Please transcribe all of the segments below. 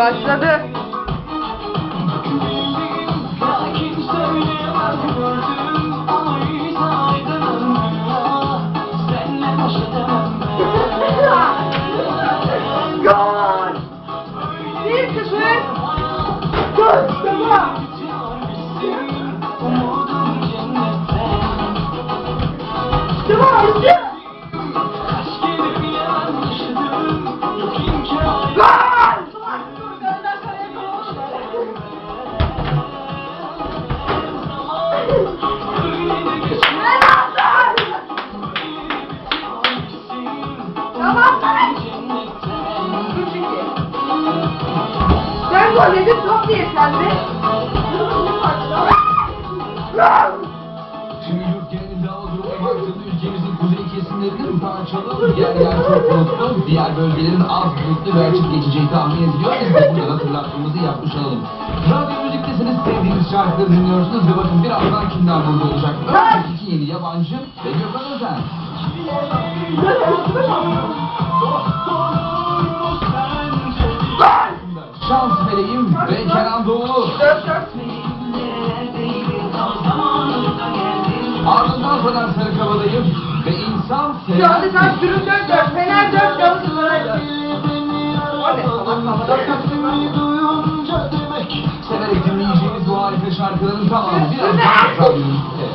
Başladı. Gol! Bir sıfır. Tamam. Umudum cennetten Sen gol yedin top diye sende. Kesimlerinin parçalı, yer yer çok bulutlu, diğer bölgelerin az bulutlu ve açık geçeceği tahmin ediliyor. Biz de buradan hatırlatmamızı yapmış olalım. Radyo müziktesiniz, sevdiğiniz şarkıları dinliyorsunuz ve bakın birazdan kimler burada olacak. Önce iki yeni yabancı ve Gökhan Özen. Şans Meleğim ve Kenan Doğulu. Ardından Fener Sarı Kabadayım ve Şu anda sen sürüm dört. Fener dört Galatasaray dört. Ne? Salak salak. Severek dinleyeceğimiz bu harika şarkıların tamamı birazdan radyo müzikte.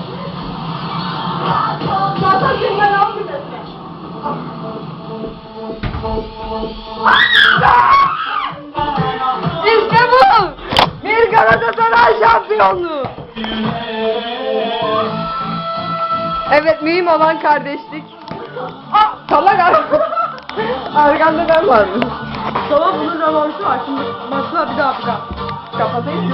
Zaten kimden almıyorsun? İşte bu! Bir Galatasaray şampiyonluğu. Evet mühim olan kardeşlik. Aa, salak ar- Arkanda ben varım. Tamam bunun rövanşı var. Şimdi başla bir daha bir daha. Kapatayım.